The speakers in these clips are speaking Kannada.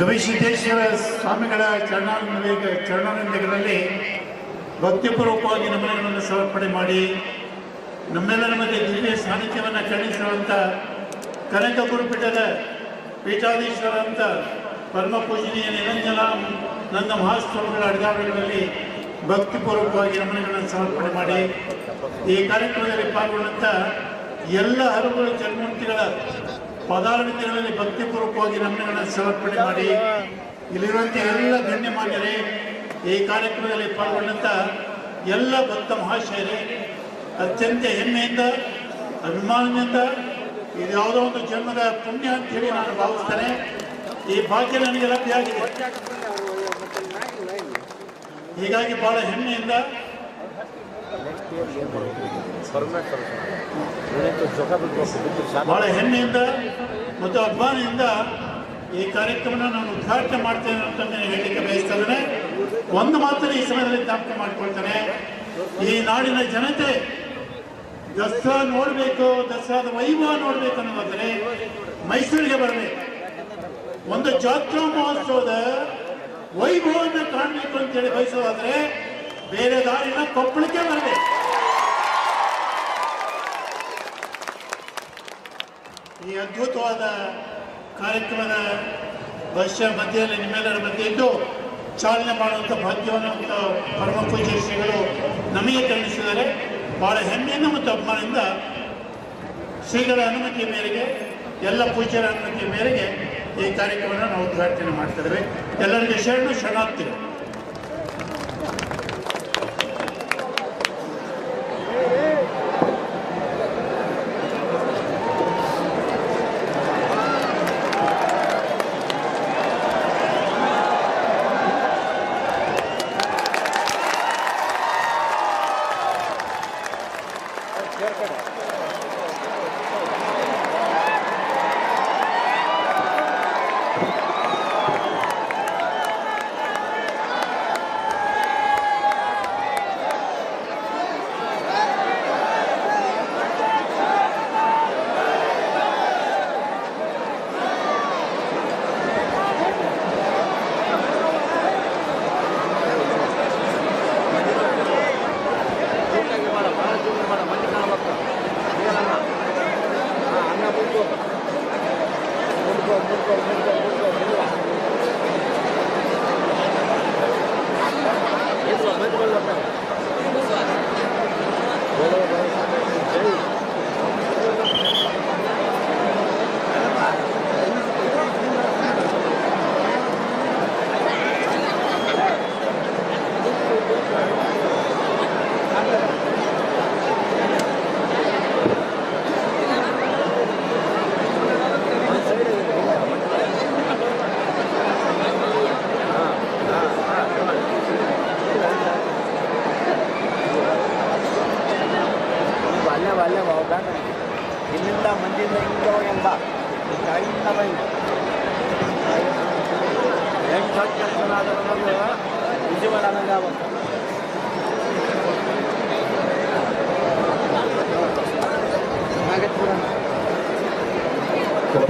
ಗವಿಸಿದ್ದೇಶ್ವರ ಸ್ವಾಮಿಗಳ ಚರಣಾನಂದ ಚರಣಾನಂದಗಳಲ್ಲಿ ಭಕ್ತಿಪೂರ್ವಕವಾಗಿ ನಮನಗಳನ್ನು ಸಮರ್ಪಣೆ ಮಾಡಿ, ನಮ್ಮೆಲ್ಲರ ಮಧ್ಯೆ ದಿವ್ಯ ಸಾನ್ನಿಧ್ಯವನ್ನು ಕರುಣಿಸಿರುವಂಥ ಕನಕ ಗುರುಪೀಠದ ಪೀಠಾಧೀಶ್ವರ ಅಂತ ಪರಮ ಪೂಜನೀಯ ನಿರಂಜನ ನನ್ನ ಮಹಾಸ್ವಾಮಿಗಳ ಅಡಿದಾವಳಿಗಳಲ್ಲಿ ಭಕ್ತಿಪೂರ್ವಕವಾಗಿ ನಮನಗಳನ್ನು ಸಮರ್ಪಣೆ ಮಾಡಿ, ಈ ಕಾರ್ಯಕ್ರಮದಲ್ಲಿ ಪಾಲ್ಗೊಂಡಂಥ ಎಲ್ಲ ಹರಗಳು ಜನ್ಮೂರ್ತಿಗಳ ಪದಾರ್ಪಣೆಗಳಲ್ಲಿ ಭಕ್ತಿಪೂರ್ವಕವಾಗಿ ನಮ್ಮಗಳನ್ನು ಸಮರ್ಪಣೆ ಮಾಡಿ. ಇಲ್ಲಿರುವಂಥ ಎಲ್ಲ ಗಣ್ಯಮಾನ್ಯರೇ, ಈ ಕಾರ್ಯಕ್ರಮದಲ್ಲಿ ಪಾಲ್ಗೊಂಡಂಥ ಎಲ್ಲ ಭಕ್ತ ಮಹಾಶಯರೇ, ಅತ್ಯಂತ ಹೆಮ್ಮೆಯಿಂದ, ಅಭಿಮಾನದಿಂದ, ಇದು ಯಾವುದೋ ಒಂದು ಜನ್ಮದ ಪುಣ್ಯ ಅಂತೇಳಿ ನಾನು ಭಾವಿಸ್ತೇನೆ. ಈ ಭಾಗ್ಯ ನನಗೆ ಲಭ್ಯ ಆಗಿದೆ ಹೀಗಾಗಿ ಬಹಳ ಹೆಮ್ಮೆಯಿಂದ ಬಹಳ ಹೆಮ್ಮೆಯಿಂದ ಮತ್ತು ಅಭಿಮಾನದಿಂದ ಈ ಕಾರ್ಯಕ್ರಮನ ನಾನು ಉದ್ಘಾಟನೆ ಮಾಡ್ತೇನೆ ಅಂತ ನಾನು ಹೇಳಲಿಕ್ಕೆ ಬಯಸ್ತಾ ಒಂದು ಮಾತ್ರ ಈ ಸಮಯದಲ್ಲಿ ಜ್ಞಾಪಕ ಮಾಡ್ಕೊಳ್ತೇನೆ. ಈ ನಾಡಿನ ಜನತೆ ದಸರಾ ನೋಡಬೇಕು, ದಸರಾದ ವೈಭವ ನೋಡಬೇಕು ಅನ್ನೋದಾದರೆ ಮೈಸೂರಿಗೆ ಬರಬೇಕು. ಒಂದು ಜಾತ್ರಾ ಮಹೋತ್ಸವದ ವೈಭವವನ್ನು ಕಾಣಬೇಕು ಅಂತೇಳಿ ಬಯಸೋದಾದ್ರೆ ಬೇರೆ ದಾರಿನ ಕೊಪ್ಪಳಕ್ಕೆ ಬರಬೇಕು. ಈ ಅದ್ಭುತವಾದ ಕಾರ್ಯಕ್ರಮದ ವರ್ಷ ಮಧ್ಯದಲ್ಲಿ ನಿಮ್ಮೆಲ್ಲರ ಮಧ್ಯೆ ಇದ್ದು ಚಾಲನೆ ಮಾಡುವಂಥ ಭಾಗ್ಯವನ್ನು ಪರಮ ಪೂಜ್ಯ ಶ್ರೀಗಳು ನಮಗೆ ತಿಳಿಸಿದರೆ ಬಹಳ ಹೆಮ್ಮೆಯಿಂದ ಮತ್ತು ಅಭಿಮಾನದಿಂದ ಶ್ರೀಗಳ ಅನುಮತಿ ಮೇರೆಗೆ, ಎಲ್ಲ ಪೂಜ್ಯರ ಅನುಮತಿ ಮೇರೆಗೆ ಈ ಕಾರ್ಯಕ್ರಮವನ್ನು ನಾವು ಉದ್ಘಾಟನೆ ಮಾಡ್ತಿದ್ದೇವೆ ಎಲ್ಲರಿಗೆ ಶರಣು ಶರಣಾರ್ಥಿಗಳು.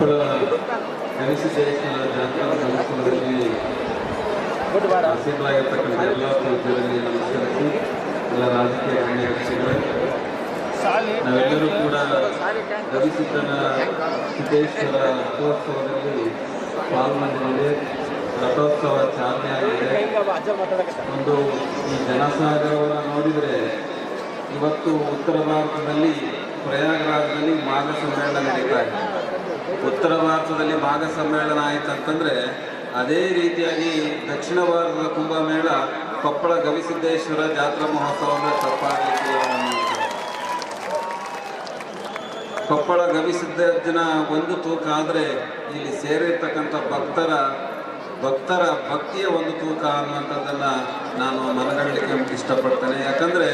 ಜಾತ್ರಾ ಮಹೋತ್ಸವದಲ್ಲಿ ಬಿಟ್ಟು ಬೇಡ. ಆಸೀನರಾಗಿರ್ತಕ್ಕಂಥ ಎಲ್ಲ ಎಲ್ಲ ರಾಜಕೀಯ ಗಣ್ಯಗಳು ನಾವೆಲ್ಲರೂ ಕೂಡ ಗವಿಸಿದ್ದನ ಸಿದ್ದೇಶ್ವರ ರಥೋತ್ಸವದಲ್ಲಿ ಪಾಲ್ಗೊಂಡಿದ್ದೇವೆ ರಥೋತ್ಸವ ಚಾಲನೆ ಆಗಿದೆ. ಒಂದು ಈ ಜನಸಾಗರವನ್ನು ನೋಡಿದರೆ ಇವತ್ತು ಉತ್ತರ ಭಾರತದಲ್ಲಿ ಪ್ರಯಾಗರಾಜದಲ್ಲಿ ಮಾಘ ಸಮ್ಮೇಳನ ನಡೀತಾ ಇದೆ ಉತ್ತರ ಭಾರತದಲ್ಲಿ ಭಾಗ ಸಮ್ಮೇಳನ ಆಯಿತು ಅಂತಂದ್ರೆ ಅದೇ ರೀತಿಯಾಗಿ ದಕ್ಷಿಣ ಭಾರತದ ಕುಂಭಮೇಳ ಕೊಪ್ಪಳ ಗವಿಸಿದ್ದೇಶ್ವರ ಜಾತ್ರಾ ಮಹೋತ್ಸವ ಅಂದರೆ ತಪ್ಪಾಗಲಿಕ್ಕೆ ಕೊಪ್ಪಳ ಗವಿಸಿದ್ದೇಜನ ಒಂದು ತೂಕ ಆದರೆ ಇಲ್ಲಿ ಸೇರಿರ್ತಕ್ಕಂಥ ಭಕ್ತರ ಭಕ್ತರ, ಭಕ್ತಿಯ ಒಂದು ತೂಕ ಅನ್ನುವಂಥದ್ದನ್ನು ನಾನು ಮನಗಣಲಿಕ್ಕೆ ಇಷ್ಟಪಡ್ತೇನೆ. ಯಾಕಂದರೆ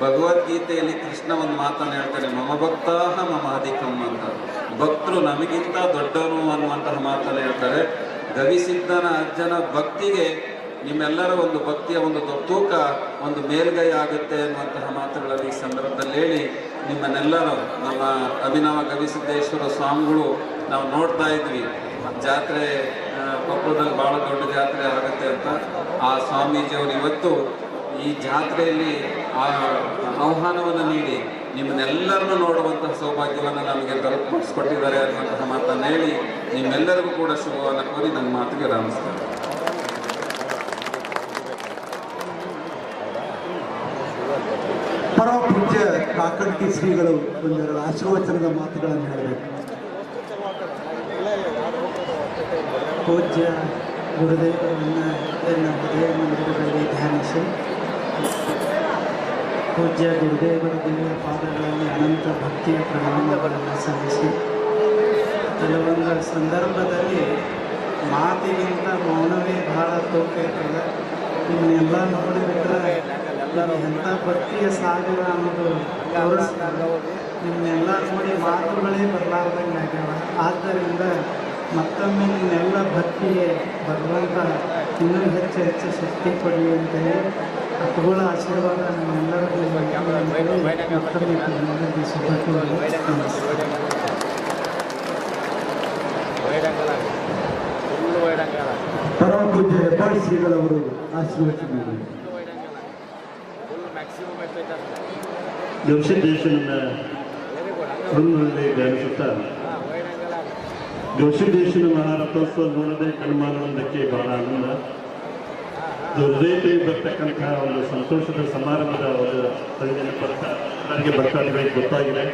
ಭಗವದ್ಗೀತೆಯಲ್ಲಿ ಕೃಷ್ಣ ಒಂದು ಮಾತನ್ನು ಹೇಳ್ತಾನೆ, ಮಮ ಭಕ್ತಾಹ ಮಮ ಅಧಿಕಂ ಅಂತ. ಭಕ್ತರು ನಮಗಿಂತ ದೊಡ್ಡವರು ಅನ್ನುವಂತಹ ಮಾತನ್ನು ಹೇಳ್ತಾರೆ. ಗವಿಸಿದ್ಧನ ಅಜ್ಜನ ಭಕ್ತಿಗೆ ನಿಮ್ಮೆಲ್ಲರ ಒಂದು ಭಕ್ತಿಯ ಒಂದು ತೂಕ ಒಂದು ಮೇಲ್ಗೈ ಆಗುತ್ತೆ ಅನ್ನುವಂತಹ ಮಾತುಗಳಲ್ಲಿ ಈ ಸಂದರ್ಭದಲ್ಲಿ ಹೇಳಿ ನಿಮ್ಮನ್ನೆಲ್ಲರೂ ನಮ್ಮ ಅಭಿನವ ಗವಿಸಿದ್ದೇಶ್ವರ ಸ್ವಾಮಿಗಳು ನಾವು ನೋಡ್ತಾ ಇದ್ವಿ. ಜಾತ್ರೆ ಕೊಪ್ಪಳದಲ್ಲಿ ಭಾಳ ದೊಡ್ಡ ಜಾತ್ರೆ ಆಗುತ್ತೆ ಅಂತ. ಆ ಸ್ವಾಮೀಜಿಯವರು ಇವತ್ತು ಈ ಜಾತ್ರೆಯಲ್ಲಿ ಆ ಆಹ್ವಾನವನ್ನು ನೀಡಿ ನಿಮ್ಮನ್ನೆಲ್ಲರನ್ನು ನೋಡುವಂತಹ ಸೌಭಾಗ್ಯವನ್ನು ನಮಗೆ ದೊರಕಿಸ್ಕೊಟ್ಟಿದ್ದಾರೆ ಅನ್ನುವಂತಹ ಮಾತನ್ನು ಹೇಳಿ ನಿಮ್ಮೆಲ್ಲರಿಗೂ ಕೂಡ ಶುಭವನ್ನು ಕೋರಿ ನನ್ನ ಮಾತಿಗೆ ರಾಮಿಸ್ತೇನೆ ಪರಮ ಪೂಜ್ಯ ಕಾಕಡ್ಕಿ ಶ್ರೀಗಳು ಒಂದೆರಡು ಆಶೀರ್ವಚನದ ಮಾತುಗಳನ್ನು ಹೇಳಬೇಕು. ಪೂಜ್ಯ ಗುರುದೇವರನ್ನು ಹೃದಯ ಧ್ಯಾನಿಸಿ. ಪೂಜ್ಯ ಗುರುದೇವರ ದಿವ್ಯ ಪಾದಗಳಲ್ಲಿ ಅನಂತ ಭಕ್ತಿಯ ಪ್ರಣಾಮಗಳನ್ನು ಸಲ್ಲಿಸಿ, ಕೆಲವೊಂದು ಸಂದರ್ಭದಲ್ಲಿ ಮಾತಿಗಿಂತ ಮೌನವೇ ಬಹಳ ತೂಕ ಇರ್ತದೆ. ಇವನ್ನೆಲ್ಲ ನೋಡಿಬಿಟ್ರೆ ಎಂಥ ಭಕ್ತಿಯ ಸಾಗರ ಅನ್ನೋದು ನಿಮ್ಮನ್ನೆಲ್ಲ ನೋಡಿ ಮಾತುಗಳೇ ಬರಲಾರ್ದಂಗೆ ಆಗ್ಯಾವ. ಆದ್ದರಿಂದ ಮತ್ತೊಮ್ಮೆ ನಿನ್ನೆಲ್ಲ ಭಕ್ತಿಗೆ ಭಗವಂತ ಇನ್ನೂ ಹೆಚ್ಚು ಹೆಚ್ಚು ಶಕ್ತಿ ಪಡೆಯುವಂತೆಯೇ ಅಪ್ಪಗಳ ಆಶೀರ್ವಾದ ನಮ್ಮೆಲ್ಲರಿಗೂ ಮತ್ತೊಮ್ಮೆ ನಿಮ್ಮೆಲ್ಲರಿಗೂ ಶುಭ ಕೋರಿ ನಮಸ್ಕಾರ ವೈಡಂಗಲ ಫುಲ್ ವೈಡಂಗಲ ಪರಮ ಪೂಜ್ಯ ಹೆಬ್ಬಾಳಿ ಶ್ರೀಗಳವರು ಆಶೀರ್ವಚನ ನೀಡಿ. ಫುಲ್ ವೈಡಂಗಲ ಫುಲ್ ಮ್ಯಾಕ್ಸಿಮಮ್ ಎತ್ತೈತೆ ಗವಿಸಿದ್ದೇಶ್ವರನ ವೆರಿ ಗುಡ್ ಹಂಗೆ ಹೃದಯದಲ್ಲಿ ಧ್ಯಾನಿಸುತ್ತಾ ಹಾಂ ವೈಡಂಗಲ ಗವಿಸಿದ್ದೇಶ್ವರ ಮಹಾರಥೋತ್ಸವ ನೋಡದೆ ಕಣ್ಮಾನೊಂದಕ್ಕೆ ಬಹಳ ಆನಂದ ಇದು ಹೃದಯದಲ್ಲಿ ಬರ್ತಕ್ಕಂಥ ಒಂದು ಸಂತೋಷದ ಸಮಾರಂಭದ ಒಂದು ಸಂಜನೆ ಬರ್ತಾ ನನಗೆ ಬರ್ತಾ ಇರಬೇಕು ಗೊತ್ತಾಗಿದೆ.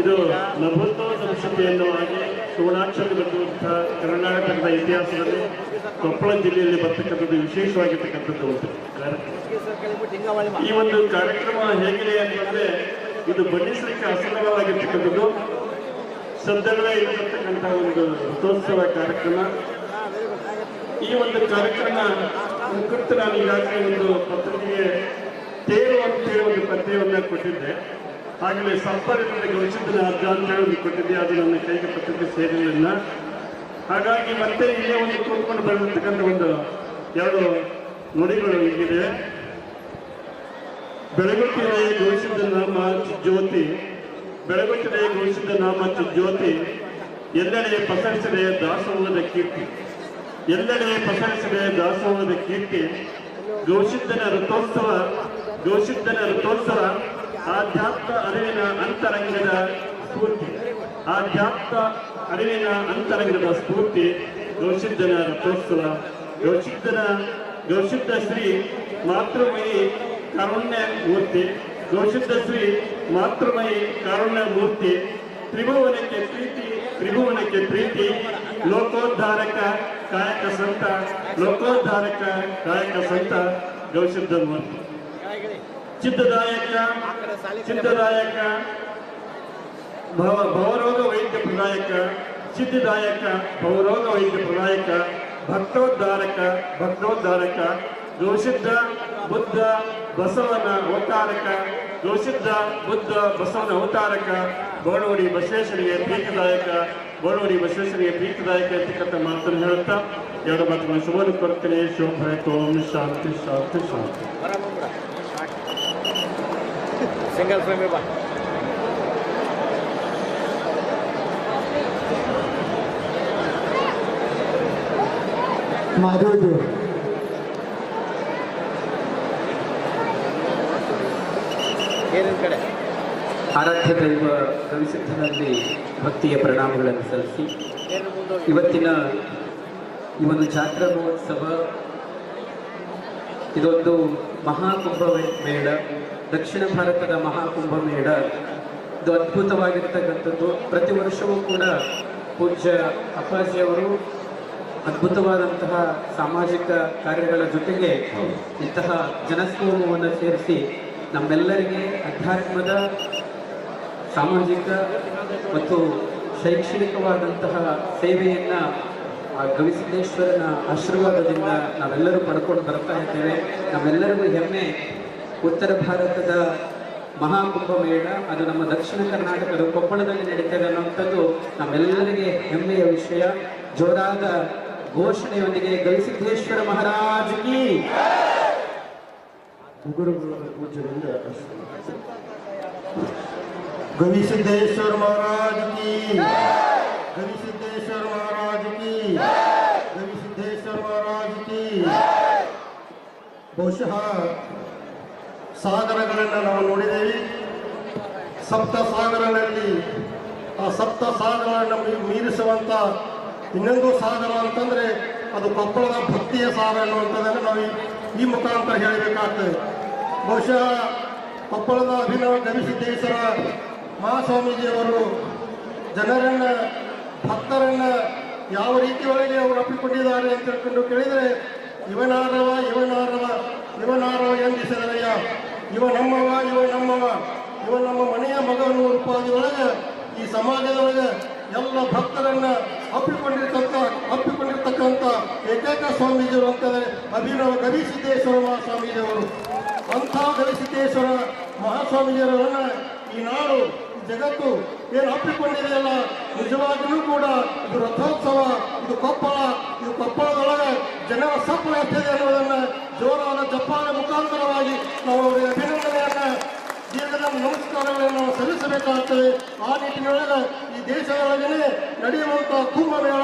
ಇದು ನಲವತ್ತೋಳ ಸಂಸ್ಕೃತಿಯನ್ನು ಆಗಿ ಸುವರ್ಣಾಕ್ಷರ ಬರುವಂತಹ ಕರ್ನಾಟಕದ ಇತಿಹಾಸದಲ್ಲಿ ಕೊಪ್ಪಳ ಜಿಲ್ಲೆಯಲ್ಲಿ ಬರ್ತಕ್ಕಂಥದ್ದು ವಿಶೇಷವಾಗಿರ್ತಕ್ಕಂಥದ್ದು ಒಂದು ಹಿಂಗೆ ಈ ಒಂದು ಕಾರ್ಯಕ್ರಮ ಹೇಗಿದೆ ಅಂತಂದ್ರೆ ಇದು ಬಣ್ಣಿಸಲಿಕ್ಕೆ ಅಸಲವಾಗಿರ್ತಕ್ಕಂಥದ್ದು ಸದ್ಯಗಳೇ ಇರತಕ್ಕಂಥ ಒಂದು ರಥೋತ್ಸವ ಕಾರ್ಯಕ್ರಮ. ಈ ಒಂದು ಕಾರ್ಯಕ್ರಮ ಕುರಿತು ನಾನು ಈಗಾಗಲೇ ಒಂದು ಪತ್ರಿಕೆಗೆ ತೇರು ಅಂತೇಳಿ ಒಂದು ಪದ್ಯವನ್ನು ಕೊಟ್ಟಿದ್ದೆ. ಆಗಲೇ ಸಂಪರ್ಕದ ಗೌಚಿದ್ದನ ಅರ್ಜ ಅಂತೇಳಿ ಒಂದು ಕೊಟ್ಟಿದ್ದೆ. ಅದು ನನ್ನ ಕೈಗೆ ಪತ್ರಿಕೆ ಸೇರಲಿಲ್ಲ. ಹಾಗಾಗಿ ಮತ್ತೆ ಇಲ್ಲೇ ಒಂದು ಕೂತ್ಕೊಂಡು ಬರತಕ್ಕಂಥ ಒಂದು ಎರಡು ನುಡಿಗಳು ಹೀಗಿದೆ ಬೆಳಗುತ್ತಿದೆ ಘೋಷಿಸಿದ ನಾಮ ಜ್ಯೋತಿ ಬೆಳಗುತ್ತಿದೆ ಘೋಷಿಸಿದ ನಾಮ ಜ್ಯೋತಿ ಎಲ್ಲೆಡೆ ಪಸರಿಸಿದೆ ದಾಸೋಹದ ಕೀರ್ತಿ. ಎಲ್ಲೆಡೆ ಪಸರಿಸಿದೆ ದಾಸೋಹದ ಕೀರ್ತಿ ಘೋಷಿದ್ದನ ರಥೋತ್ಸವ ಘೋಷಿದ್ದನ ರಥೋತ್ಸವ, ಆಧ್ಯಾತ್ಮ ಅರಿವಿನ ಅಂತರಂಗದ ಸ್ಫೂರ್ತಿ, ಆಧ್ಯಾತ್ಮ ಅರಿವಿನ ಅಂತರಂಗದ ಸ್ಫೂರ್ತಿ ಘೋಷಿದ್ದನ ರಥೋತ್ಸವ ಘೋಷಿದ್ದನ ಘೋಷಿದ್ದ ಶ್ರೀ ಮಾತೃಮಯಿ ಕಾರುಣ್ಯ ಮೂರ್ತಿ ಘೋಷಿದ್ದ ಶ್ರೀ ಮಾತೃಮಯಿ ಕಾರುಣ್ಯ ಮೂರ್ತಿ, ತ್ರಿಭುವನಕ್ಕೆ ಪ್ರೀತಿ ತ್ರಿಭುವನಕ್ಕೆ ಪ್ರೀತಿ ಲೋಕೋದ್ಧಾರಕ ಕಾಯಕ ಸಂತ ಲೋಕೋದ್ಧಾರಕ ಕಾಯಕ ಸಂತ ಗೌಶುದ್ಧ ಮೂರ್ತಿ ಚಿತ್ತದಾಯಕ ಚಿತ್ತದಾಯಕ ಭವ ಭವರೋಗ ವೈದ್ಯ ಪ್ರದಾಯಕ ಸಿದ್ಧಿದಾಯಕ ಭವರೋಗ ವೈದ್ಯ ಪ್ರದಾಯಕ ಭಕ್ತೋದ್ಧಾರಕ ಭಕ್ತೋದ್ಧಾರಕ ಗೋಸಿದ್ಧ ಬುದ್ಧ ಬಸವನ ಅವತಾರಕ ಗೋಸಿದ್ಧ ಬುದ್ಧ ಬಸವನ ಅವತಾರಕ ಬೋಣೋಡಿ ಬಸವೇಶ್ವರಿಗೆ ಪ್ರೀತಿದಾಯಕ ಬೋಣೋಡಿ ಬಸವೇಶ್ವರಿಗೆ ಪ್ರೀತಿದಾಯಕ ಅಂತಕ್ಕಂಥ ಮಾತನ್ನು ಹೇಳುತ್ತಾ ಎರಡು ಮಾತುಗಳನ್ನು ಶುಭವನ್ನು ಕೊಡ್ತೇನೆ ಶೋಭ ಓಂ ಶಾಂತಿ ಶಾಂತಿ ಶಾಂತಿ ಬರಮ್ಮ ಸಿಂಗಲ್ ಫ್ರೇಮ್ ಬಾ ಏನಿನ ಕಡೆ? ಆರಾಧ್ಯ ದೈವ ಕವಿಸಿದ್ಧನಲ್ಲಿ ಭಕ್ತಿಯ ಪರಿಣಾಮಗಳನ್ನು ಸಲ್ಲಿಸಿ. ಇವತ್ತಿನ ಈ ಒಂದು ಜಾತ್ರಾ ಮಹೋತ್ಸವ ಇದೊಂದು ಮಹಾಕುಂಭ ಮೇಳ. ದಕ್ಷಿಣ ಭಾರತದ ಮಹಾಕುಂಭ ಮೇಳ. ಇದು ಅದ್ಭುತವಾಗಿರ್ತಕ್ಕಂಥದ್ದು. ಪ್ರತಿ ವರ್ಷವೂ ಕೂಡ ಪೂಜ್ಯ ಅಪ್ಪಾಜಿಯವರು ಅದ್ಭುತವಾದಂತಹ ಸಾಮಾಜಿಕ ಕಾರ್ಯಗಳ ಜೊತೆಗೆ ಇಂತಹ ಜನಸ್ತೋಮವನ್ನು ಸೇರಿಸಿ ನಮ್ಮೆಲ್ಲರಿಗೆ ಅಧ್ಯಾತ್ಮದ ಸಾಮಾಜಿಕ ಮತ್ತು ಶೈಕ್ಷಣಿಕವಾದಂತಹ ಸೇವೆಯನ್ನು ಆ ಗವಿಸಿದ್ದೇಶ್ವರನ ಆಶೀರ್ವಾದದಿಂದ ನಾವೆಲ್ಲರೂ ಪಡ್ಕೊಂಡು ಬರ್ತಾ ಇದ್ದೇವೆ. ನಮ್ಮೆಲ್ಲರಿಗೂ ಹೆಮ್ಮೆ. ಉತ್ತರ ಭಾರತದ ಮಹಾಕುಂಭ ಮೇಳ ಅದು ನಮ್ಮ ದಕ್ಷಿಣ ಕರ್ನಾಟಕದ ಕೊಪ್ಪಳದಲ್ಲಿ ನಡೀತದೆ ಅನ್ನುವಂಥದ್ದು ನಮ್ಮೆಲ್ಲರಿಗೆ ಹೆಮ್ಮೆಯ ವಿಷಯ. ಜೋರಾದ ಘೋಷಣೆಯೊಂದಿಗೆ ಗವಿಸಿದ್ದೇಶ್ವರ ಮಹಾರಾಜಗಿ ಗುರುಗಳ ಪೂಜ್ಯರಿಂದ ಗವಿಸಿದ್ದೇಶ್ವರ ಮಹಾರಾಜ್ ಕಿ ಗವಿಸಿದ್ದೇಶ್ವರ ಮಹಾರಾಜ ಕಿ ಗವಿಸಿದ್ದೇಶ್ವರ ಮಹಾರಾಜ ಕಿ ಬಹುಶಃ ಸಾಗರಗಳನ್ನು ನಾವು ನೋಡಿದ್ದೇವೆ ಸಪ್ತ ಸಾಗರಗಳಲ್ಲಿ ಆ ಸಪ್ತ ಸಾಗರಗಳನ್ನು ಮೀರಿಸುವಂತ ಮೀರಿಸುವಂಥ ಇನ್ನೊಂದು ಸಾಗರ ಅಂತಂದರೆ ಅದು ಕೊಪ್ಪಳದ ಭಕ್ತಿಯ ಸಾಗರ ಅನ್ನುವಂಥದ್ದನ್ನು ನಾವು ಈ- ಮುಖಾಂತರ ಹೇಳಬೇಕಾಗ್ತದೆ. ಬಹುಶಃ ಕೊಪ್ಪಳದ ಅಭಿನವ ಗವಿಸಿದ್ದೇಶ್ವರ ಮಹಾಸ್ವಾಮೀಜಿಯವರು ಜನರನ್ನ, ಭಕ್ತರನ್ನ ಯಾವ ರೀತಿಯೊಳಗೆ ಅವರು ಅಪ್ಪಿಕೊಂಡಿದ್ದಾರೆ ಅಂತ ಹೇಳ್ಕೊಂಡು ಕೇಳಿದರೆ, ಇವನಾರವ ಇವನಾರವ ಇವನಾರವ ಎಂದಿಸಿದರಯ್ಯ ಇವ ನಮ್ಮವ ಇವ ನಮ್ಮವ. ಇವ ನಮ್ಮ ಮನೆಯ ಮಗನು ರೂಪಾದಿಯೊಳಗೆ, ಈ ಸಮಾಜದೊಳಗೆ ಎಲ್ಲ ಭಕ್ತರನ್ನ ಅಪ್ಪಿಕೊಂಡಿರ್ತಕ್ಕ ಅಪ್ಪಿಕೊಂಡಿರ್ತಕ್ಕಂಥ ಏಕೈಕ ಸ್ವಾಮೀಜಿಯವರು ಅಂತಂದರೆ ಅಭಿನವ ಗವಿಸಿದ್ದೇಶ್ವರ ಮಹಾಸ್ವಾಮೀಜಿಯವರು. ಅಂಥ ಗವಿಸಿದ್ದೇಶ್ವರ ಮಹಾಸ್ವಾಮೀಜಿಯವರನ್ನ ಈ ನಾಡು ಜಗತ್ತು ಏನು ಅಪ್ಪಿಕೊಂಡಿದೆಯಲ್ಲ ನಿಜವಾಗಿಯೂ ಕೂಡ ಇದು ರಥೋತ್ಸವ, ಇದು ಕೊಪ್ಪಳ, ಇದು ಕೊಪ್ಪಳದೊಳಗೆ ಜನರ ಸಪ್ಪಳ ಎತ್ತಿದೆ ಅನ್ನೋದನ್ನ ಜೋರಾದ ಜಪಾನ ಮುಖಾಂತರವಾಗಿ ನಾವು ಅವರಿಗೆ ಅಭಿನಂದನೆಯನ್ನ ದೀರ್ಘದ ನಮಸ್ಕಾರಗಳನ್ನು ಸಲ್ಲಿಸಬೇಕಾಗ್ತದೆ. ಆ ನಿಟ್ಟಿನೊಳಗೆ ದೇಶದೊಳಗನೆ ನಡೆಯುವಂತಹ ಕುಂಭಮೇಳ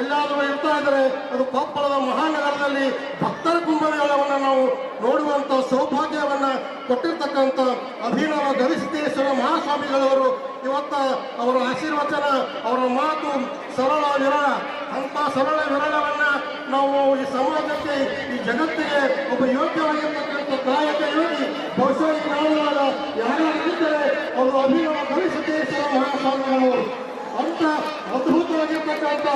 ಎಲ್ಲಾದರೂ ಇರ್ತಾ ಇದ್ದಾರೆ ಅದು ಕೊಪ್ಪಳದ ಮಹಾನಗರದಲ್ಲಿ ಭಕ್ತರ ಕುಂಭಮೇಳವನ್ನು ನಾವು ನೋಡುವಂತ ಸೌಭಾಗ್ಯವನ್ನ ಕೊಟ್ಟಿರ್ತಕ್ಕಂಥ ಅಭಿನವ ಗವಿಸಿದ್ದೇಶ್ವರ ಮಹಾಸ್ವಾಮಿಗಳವರು ಇವತ್ತ ಅವರ ಆಶೀರ್ವಚನ, ಅವರ ಮಾತು ಸರಳ ವಿರಳ. ಅಂತ ಸರಳ ವಿರಳವನ್ನ ನಾವು ಸಮಾಜಕ್ಕೆ ಈ ಜಗತ್ತಿಗೆ ಒಬ್ಬ ಯೋಗ್ಯವಾಗಿರ್ತಕ್ಕಂಥ ಕಾಯಕ ಯೋಗಿ, ಬಹುಶಃ ಈ ನಾಡಿನೊಳಗ ಯಾರಿದ್ದರೆ ಅವರು ಅಭಿನವ ಕಲಿಸುತ್ತೇ ಮಹಾಸ್ವಾಮಿಗಳವರು ಅಂತ ಅದ್ಭುತವಾಗಿರ್ತಕ್ಕಂಥ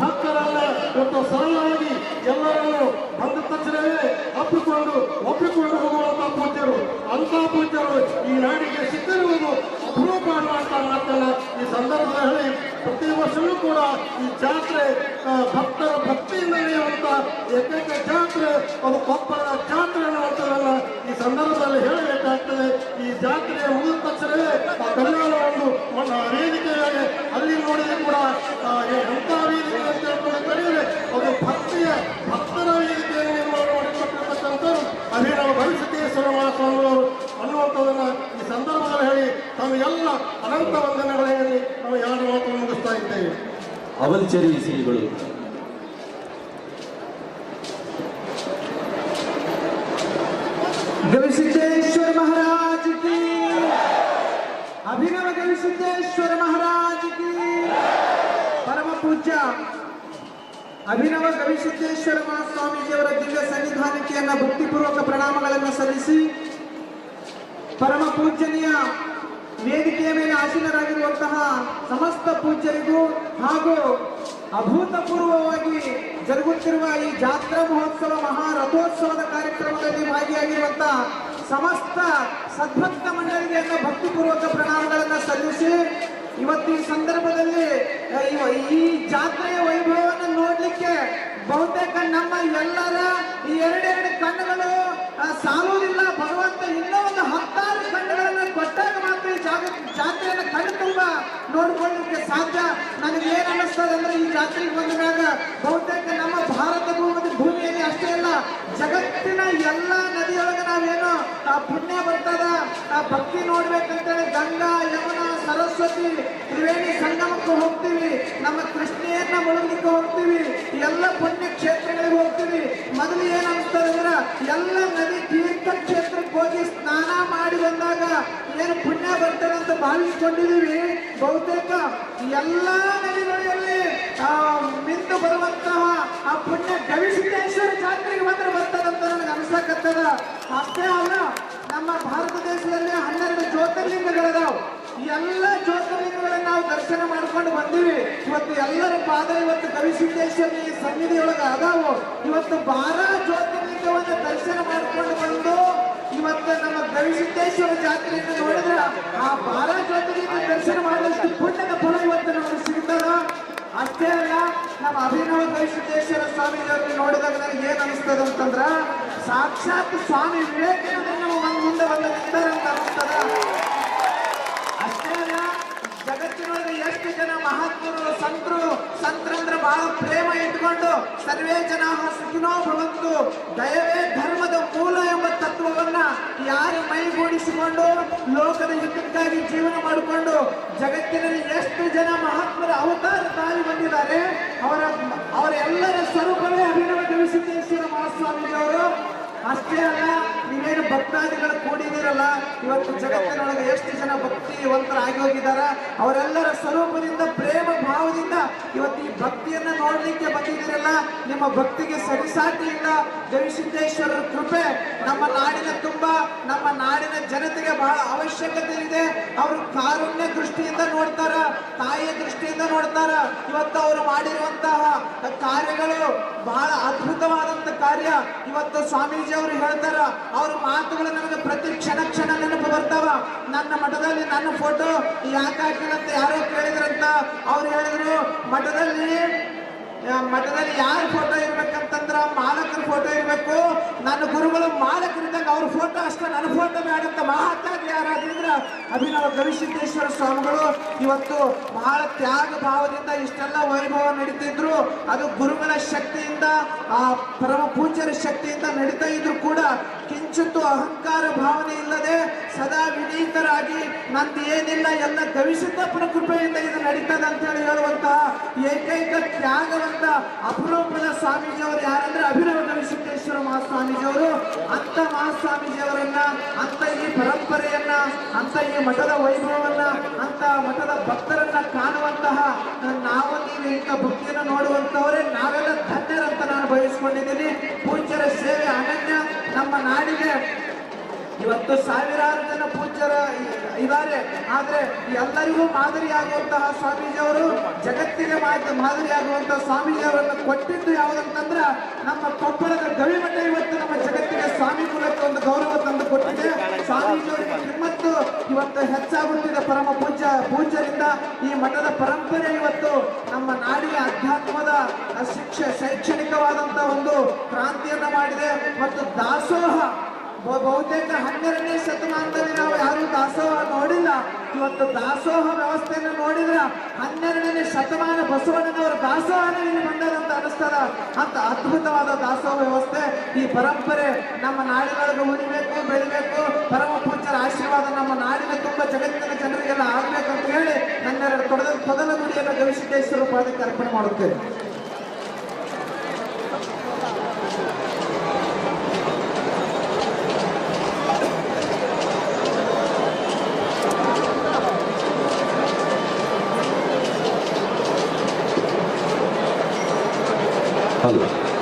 ಭಕ್ತರನ್ನ ಇವತ್ತು ಸರಳವಾಗಿ ಎಲ್ಲರನ್ನು ಬಂದ ತಕ್ಷಣವೇ ಅಪ್ಪಿಕೊಂಡು, ಒಪ್ಪಿಕೊಂಡು ಹೋಗುವಂತಹ ಪೂಜ್ಯರು ಅಂತ ಪೂಜ್ಯರು ಈ ನಾಡಿಗೆ ಸಿಕ್ಕಿರುವುದು ಅಪರೂಪ ಅನ್ನುವಂಥ ಮಾತನ್ನ ಈ ಸಂದರ್ಭದಲ್ಲಿ ಪ್ರತಿ ವರ್ಷವೂ ಕೂಡ ಈ ಜಾತ್ರೆ ಭಕ್ತರ ಭಕ್ತಿಯಿಂದ ನಡೆಯುವಂತ ಏಕೈಕ ಜಾತ್ರೆ, ಅದು ಕೊಪ್ಪಳದ ಜಾತ್ರೆ ಅನ್ನುವಂಥದ್ದನ್ನ ಈ ಸಂದರ್ಭದಲ್ಲಿ ಹೇಳಬೇಕಾಗ್ತದೆ. ಈ ಜಾತ್ರೆಯ ಮುಗಿದ ತಕ್ಷಣವೇ ಆ ಕಲ್ಯಾಣ ಒಂದು ವೇದಿಕೆಯಾಗಿ ಅಲ್ಲಿ ನೋಡಿದ್ರೆ ಕೂಡ ಎಂತ ವೇದಿಕೆ ಅಂತ ಹೇಳ್ಕೊಂಡು ಅದು ಭಕ್ತಿಯ ಭಕ್ತರ ವೇದಿಕೆಯನ್ನು ಮಾಡಿಕೊಟ್ಟಿರ್ತಕ್ಕಂಥವ್ರು ಅಭಿನವ ಭವಿಷ್ಯತೇಶ್ವರ ಮಹಾಸ್ವಾಮಿಯವರು ಅವರು ಅನ್ನುವಂಥದ್ದನ್ನು ನಮ್ಮ ಎಲ್ಲ ಅನಂತ ವಂದನೆಗಳ ನಾವು ಯಾರು ಮಾತನ್ನು ಮುಗಿಸ್ತಾ ಇದ್ದೇವೆ ಅವಲ್ಚರಿ ಸಿಹಿಗಳು ಗವಿಸಿದ್ದೇಶ್ವರ ಮಹಾರಾಜ್ ಕಿ ಅಭಿನವ ಗವಿಸಿದ್ದೇಶ್ವರ ಮಹಾರಾಜ್ ಕಿ ಪರಮ ಪೂಜ್ಯ ಅಭಿನವ ಗವಿಸಿದ್ದೇಶ್ವರ ಮಹಾಸ್ವಾಮೀಜಿಯವರ ದಿವ್ಯ ಸನ್ನಿಧಾನಕ್ಕೆಯನ್ನ ಭಕ್ತಿಪೂರ್ವಕ ಪ್ರಣಾಮಗಳನ್ನು ಸಲ್ಲಿಸಿ ಪರಮ ಪೂಜ್ಯನೀಯ ವೇದಿಕೆಯ ಮೇಲೆ ಆಸೀನರಾಗಿರುವಂತಹ ಸಮಸ್ತ ಪೂಜ್ಯರಿಗೂ ಹಾಗೂ ಅಭೂತಪೂರ್ವವಾಗಿ ಜರುಗುತ್ತಿರುವ ಈ ಜಾತ್ರಾ ಮಹೋತ್ಸವ ಮಹಾ ರಥೋತ್ಸವದ ಕಾರ್ಯಕ್ರಮದಲ್ಲಿ ಭಾಗಿಯಾಗಿರುವಂತಹ ಸಮಸ್ತ ಸದ್ಭಕ್ತ ಮಂಡಳಿಗೆ ನನ್ನ ಭಕ್ತಿಪೂರ್ವಕ ಪ್ರಣಾಮಗಳನ್ನು ಸಲ್ಲಿಸಿ ಇವತ್ತು ಈ ಸಂದರ್ಭದಲ್ಲಿ ಈ ಜಾತ್ರೆಯ ವೈಭವವನ್ನು ನೋಡಲಿಕ್ಕೆ ಬಹುತೇಕ ನಮ್ಮ ಎಲ್ಲರ ಈ ಎರಡೆರಡು ಕಣ್ಣುಗಳು ಸಾಲುವುದಿಲ್ಲ ಭಗವಂತ ಇನ್ನೂ ಒಂದು ಹತ್ತಾರು ಕಣ್ಣುಗಳನ್ನು ಕೊಟ್ಟಾಗ ಮಾತ್ರ ಈ ಜಾಗ ಜಾತ್ರೆಯನ್ನು ಕಣ್ಣು ತುಂಬ ನೋಡ್ಕೊಳ್ಳಿಕ್ಕೆ ಸಾಧ್ಯ ನನಗೆ ಏನ್ ಅನ್ನಿಸ್ತದೆ ಅಂದ್ರೆ ಈ ಜಾತ್ರೆಗೆ ಬಂದಾಗ ಬಹುತೇಕ ನಮ್ಮ ಭಾರತ ಭೂಮಿ ಭೂಮಿಯಲ್ಲಿ ಅಷ್ಟೇ ಅಲ್ಲ, ಜಗತ್ತಿನ ಎಲ್ಲ ನದಿಯೊಳಗೆ ನಾವೇನು ಆ ಪುಣ್ಯ ಬರ್ತದ? ಆ ಭಕ್ತಿ ನೋಡ್ಬೇಕಂತೇಳಿ ಗಂಗಾ, ಯಮುನಾ, ಸರಸ್ವತಿ, ತ್ರಿವೇಣಿ ಸಂಗಮಕ್ಕೆ ಹೋಗ್ತೀವಿ. ನಮ್ಮ ಕೃಷ್ಣೆಯನ್ನ ಮುಳುಗಲಿಕ್ಕೆ ಹೋಗ್ತೀವಿ. ಎಲ್ಲ ಪುಣ್ಯ ಕ್ಷೇತ್ರಗಳಿಗೆ ಹೋಗ್ತೀವಿ. ಮೊದಲು ಏನ್ ಅಂದ್ರ ಎಲ್ಲ ನದಿ ತೀರ್ಥ ಕ್ಷೇತ್ರಕ್ಕೆ ಹೋಗಿ ಸ್ನಾನ ಮಾಡಿ ಬಂದಾಗ ಏನು ಪುಣ್ಯ ಬರ್ತಾರೆ ಅಂತ ಭಾವಿಸ್ಕೊಂಡಿದ್ದೀವಿ. ಬಹುತೇಕ ಎಲ್ಲ ನದಿಗಳಲ್ಲಿ ಮಿಂದು ಬರುವಂತಹ ಆ ಪುಣ್ಯ ಗವಿಸಿದ್ದೇಶ್ವರ ಜಾತ್ರೆಗೆ ಮಾತ್ರ ಬರ್ತಾರಂತ ನನಗೆ ಅನ್ಸಕತ್ತದ. ಅಷ್ಟೇ ಅಲ್ಲ, ನಮ್ಮ ಭಾರತ ದೇಶದಲ್ಲಿ ಹನ್ನೆರಡು ಜ್ಯೋತಿರ್ಲಿಂಗಗಳಿದಾವೆ. ಎಲ್ಲ ಜ್ಯೋತಿರ್ಲಿಂಗಗಳನ್ನ ನಾವು ದರ್ಶನ ಮಾಡ್ಕೊಂಡು ಬಂದಿವಿ. ಇವತ್ತು ಎಲ್ಲರ ಪಾದ ಇವತ್ತು ಗವಿಸಿದ್ದೇಶ್ವರ ಸನ್ನಿಧಿಯೊಳಗೆ ಅದಾವು. ಇವತ್ತು ಬಾರ ಜ್ಯೋತಿರ್ಲಿಂಗವನ್ನ ದರ್ಶನ ಮಾಡ್ಕೊಂಡು ಬಂದು ಇವತ್ತು ನಮ್ಮ ಗವಿಸಿದ್ದೇಶ್ವರ ಜಾತ್ರೆಯನ್ನು ನೋಡಿದ್ರೆ ಆ ಬಾಲ ಜಾತ್ರೆಯನ್ನು ದರ್ಶನ ಮಾಡಿದಷ್ಟು ಪುಣ್ಯದ ಫಲ ಇವತ್ತು ನಮಗೆ ಸಿಗ್ತದ? ಅಷ್ಟೇ ಅಲ್ಲ, ನಮ್ಮ ಅಭಿನವ ಗವಿಸಿದ್ದೇಶ್ವರ ಸ್ವಾಮೀಜಿಯವರನ್ನು ನೋಡಿದಾಗ ನನಗೆ ಏನ್ ಅನಿಸ್ತದ ಅಂತಂದ್ರ, ಸಾಕ್ಷಾತ್ ಸ್ವಾಮಿ ವಿವೇಕಾನಂದ ನಮ್ಮ ಮುಂದೆ ಬಂದ ನಿಂತಾರ ಅಂತ ಅನಿಸ್ತದ. ಜಗತ್ತಿನೊಳಗೆ ಎಷ್ಟು ಜನ ಮಹಾತ್ಮರು, ಸಂತರು, ಸಂತರಂದ್ರೆ ಬಹಳ ಪ್ರೇಮ ಇಟ್ಕೊಂಡು ಸರ್ವೇ ಜನ ಸುಖಿನೋ ಭವಂತು, ದಯವೇ ಧರ್ಮದ ಮೂಲ ಎಂಬ ತತ್ವವನ್ನ ಯಾರು ಮೈಗೂಡಿಸಿಕೊಂಡು ಲೋಕದ ಹಿತಕ್ಕಾಗಿ ಜೀವನ ಮಾಡಿಕೊಂಡು ಜಗತ್ತಿನಲ್ಲಿ ಎಷ್ಟು ಜನ ಮಹಾತ್ಮರ ಅವತಾರ ತಾಯಿ ಬಂದಿದ್ದಾರೆ, ಅವರ, ಅವರೆಲ್ಲರ ಸ್ವರೂಪವೇ ಅಭಿನವ ಗವಿಸಿದ್ದೇಶ್ವರ ಮಹಾಸ್ವಾಮಿಜಿಯವರು ಅಷ್ಟೇ ಅಲ್ಲ, ನೀವೇನು ಭಕ್ತಾದಿಗಳು ಕೂಡಿದಿರಲ್ಲ ಇವತ್ತು ಜಗತ್ತಿನೊಳಗೆ ಎಷ್ಟು ಜನ ಭಕ್ತಿವಂತರಾಗಿ ಹೋಗಿದಾರ? ಅವರೆಲ್ಲರ ಸ್ವರೂಪದಿಂದ, ಪ್ರೇಮ ಭಾವದಿಂದ ಇವತ್ತು ಈ ಭಕ್ತಿಯನ್ನ ನೋಡ್ಲಿಕ್ಕೆ ಬಂದಿದ್ದೀರಲ್ಲ? ನಿಮ್ಮ ಭಕ್ತಿಗೆ ಸರಿಸಾಟಿಯಿಂದ ಇಲ್ಲ ಗವಿಸಿದ್ದೇಶ್ವರರ ಕೃಪೆ ನಮ್ಮ ನಾಡಿನ ತುಂಬಾ, ನಮ್ಮ ನಾಡಿನ ಜನತೆಗೆ ಬಹಳ ಅವಶ್ಯಕತೆ ಇದೆ. ಅವರು ಕಾರುಣ್ಯ ದೃಷ್ಟಿಯಿಂದ ನೋಡ್ತಾರ, ತಾಯಿಯ ದೃಷ್ಟಿಯಿಂದ ನೋಡ್ತಾರ. ಇವತ್ತು ಅವರು ಮಾಡಿರುವಂತಹ ಕಾರ್ಯಗಳು ಬಹಳ ಅದ್ಭುತವಾದಂತ ಕಾರ್ಯ. ಇವತ್ತು ಸ್ವಾಮೀಜಿ ಅವರು ಹೇಳ್ತಾರ, ಅವ್ರ ಮಾತುಗಳು ನನಗೆ ಪ್ರತಿ ಕ್ಷಣ ಕ್ಷಣ ನೆನಪು ಬರ್ತಾವ. ನನ್ನ ಮಠದಲ್ಲಿ ನನ್ನ ಫೋಟೋ ಯಾಕೆ ಯಾರೋ ಕೇಳಿದ್ರಂತ. ಅವ್ರು ಹೇಳಿದ್ರು, ಮಠದಲ್ಲಿ ಮಠದಲ್ಲಿ ಯಾರ ಫೋಟೋ ಇರ್ಬೇಕಂತಂದ್ರ ಮಾಲಕರ ಫೋಟೋ ಇರ್ಬೇಕು. ನನ್ನ ಗುರುಗಳು ಮಾಲಕರಿದ್ದಾಗ ಅವ್ರ ಫೋಟೋ ಅಷ್ಟೇ, ನನ್ನ ಫೋಟೋ ಬೇಡ ಅಂತ ಮಹಾತ್ಮಾಗಿ ಯಾರಾದ್ರಿಂದ ಅಭಿನವ ಗವಿಸಿದ್ದೇಶ್ವರ ಸ್ವಾಮಿಗಳು ಇವತ್ತು ಬಹಳ ತ್ಯಾಗ ಭಾವದಿಂದ ಇಷ್ಟೆಲ್ಲ ವೈಭವ ನಡೀತಿದ್ರು. ಅದು ಗುರುಗಳ ಶಕ್ತಿಯಿಂದ, ಆ ಪರಮ ಪೂಜ್ಯರ ಶಕ್ತಿಯಿಂದ ನಡೀತಾ ಇದ್ರು ಕೂಡ. ಕಿಂಚಿತ್ತು ಅಹಂಕಾರ ಭಾವನೆ ಇಲ್ಲದೆ ಸದಾ ವಿನೀತರಾಗಿ ನಂದು ಏನಿಲ್ಲ ಎಲ್ಲ ಗವಿಸಿದ್ದಪ್ಪನ ಕೃಪೆಯಿಂದ ಇದು ನಡೀತದೆ ಅಂತ ಹೇಳಿ ಹೇಳುವಂತಹ ಏಕೈಕ ತ್ಯಾಗವಂತ ಅಪರೂಪದ ಸ್ವಾಮೀಜಿಯವರು ಯಾರಂದ್ರೆ ಅಭಿನವ ಗವಿಸಿದ್ದೇಶ್ವರ ಮಹಾಸ್ವಾಮೀಜಿಯವರು. ಅಂತ ಮಹಾಸ್ವಾಮೀಜಿಯವರನ್ನ ಅಂತ ಈ ಪರಂಪರೆಯನ್ನ ಅಂತ ಈ ಮಠದ ವೈಭವವನ್ನ ಅಂತ ಮಠದ ಭಕ್ತರನ್ನ ಕಾಣುವಂತಹ ನಾವು ನೀವು ಇಂಥ ಭಕ್ತಿಯನ್ನು ನೋಡುವಂತವರೇ ನಾವೆಲ್ಲ ಧನ್ಯರಂತ ನಾನು ಬಯಸ್ಕೊಂಡಿದ್ದೀನಿ ಪೂಜ್ಯರ ಸೇವೆ ಅನನ್ಯ. ನಮ್ಮ ನಾಡಿಗೆ ಇವತ್ತು ಸಾವಿರಾರು ಜನ ಪೂಜ್ಯರ ಇದಾರೆ ಆದ್ರೆ ಎಲ್ಲರಿಗೂ ಮಾದರಿಯಾಗುವಂತಹ ಸ್ವಾಮೀಜಿಯವರು, ಜಗತ್ತಿಗೆ ಮಾದ- ಮಾದರಿಯಾಗುವಂತಹ ಸ್ವಾಮೀಜಿಯವರನ್ನು ಕೊಟ್ಟಿದ್ದು ಯಾವುದಂತಂದ್ರ, ನಮ್ಮ ಕೊಪ್ಪಳದ ಗವಿಮಠ ಇವತ್ತು ನಮ್ಮ ಜಗತ್ತಿಗೆ ಸ್ವಾಮಿ ಕುಲಕ್ಕೆ ಒಂದು ಗೌರವ ತಂದು ಕೊಟ್ಟಿದೆ. ಸ್ವಾಮೀಜಿಯವರಿಗೆ ಕಿಮ್ಮತ್ತು. ಇವತ್ತು ಹೆಚ್ಚಾಗುತ್ತಿದೆ ಪರಮ ಪೂಜ್ಯ ಪೂಜ್ಯರಿಂದ ಈ ಮಠದ ಪರಂಪರೆ ಇವತ್ತು ನಮ್ಮ ನಾಡಿನ ಅಧ್ಯಾತ್ಮದ ಶಿಕ್ಷ ಶೈಕ್ಷಣಿಕವಾದಂತ ಒಂದು ಕ್ರಾಂತಿಯನ್ನು ಮಾಡಿದೆ. ಮತ್ತು ದಾಸೋಹ ಬಹುತೇಕ ಹನ್ನೆರಡನೇ ಶತಮಾನದಲ್ಲಿ ನಾವು ಯಾರು ದಾಸೋಹ ನೋಡಿಲ್ಲ. ಇವತ್ತು ದಾಸೋಹ ವ್ಯವಸ್ಥೆಯನ್ನು ನೋಡಿದ್ರ ಹನ್ನೆರಡನೇ ಶತಮಾನ ಬಸವಣ್ಣನವರ ದಾಸೋಹನೇ ಇಲ್ಲಿ ಬಂದದಂತ ಅನಿಸ್ತಾರ ಅಂತ ಅದ್ಭುತವಾದ ದಾಸೋಹ ವ್ಯವಸ್ಥೆ. ಈ ಪರಂಪರೆ ನಮ್ಮ ನಾಡಿನೊಳಗೆ ಉಳಿಬೇಕು ಬೆಳಿಬೇಕು. ಪರಮ ಪೂಜ್ಯರ ಆಶೀರ್ವಾದ ನಮ್ಮ ನಾಡಿನ ತುಂಬ ಜಗತ್ತಿನ ಜನರಿಗೆಲ್ಲ ಆಗ್ಬೇಕಂತ ಹೇಳಿ ನನ್ನೆರಡು ತೊಡದ ತೊದಲ ಗುಡಿಯನ್ನು ಗವಿಸಿದ್ದೇಶ್ವರ ಪಾದಕ್ಕೆ ಅರ್ಪಣೆ ಮಾಡುತ್ತೇನೆ. ভালো।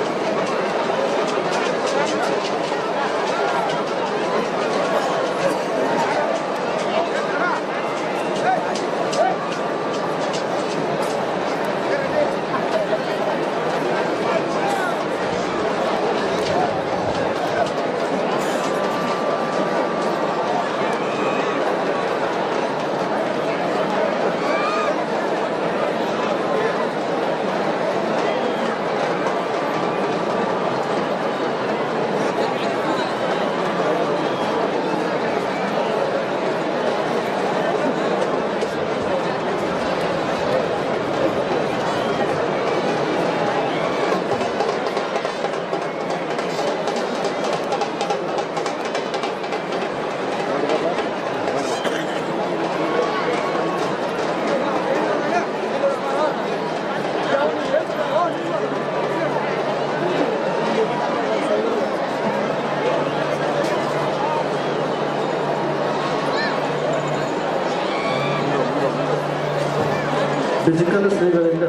ಫಿಸಿಕಲ್ ಶ್ರೀಗಳಿಂದ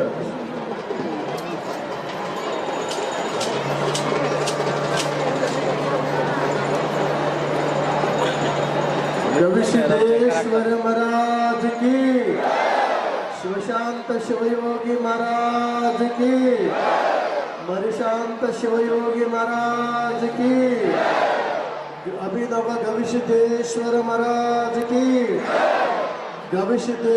गविसिद्धेश्वर महाराज की शिवशांत शिवयोगी महाराज की मरिशांत शिवयोगी महाराज की अभिनव गविसिद्धेश्वर महाराज की गविसिद्धे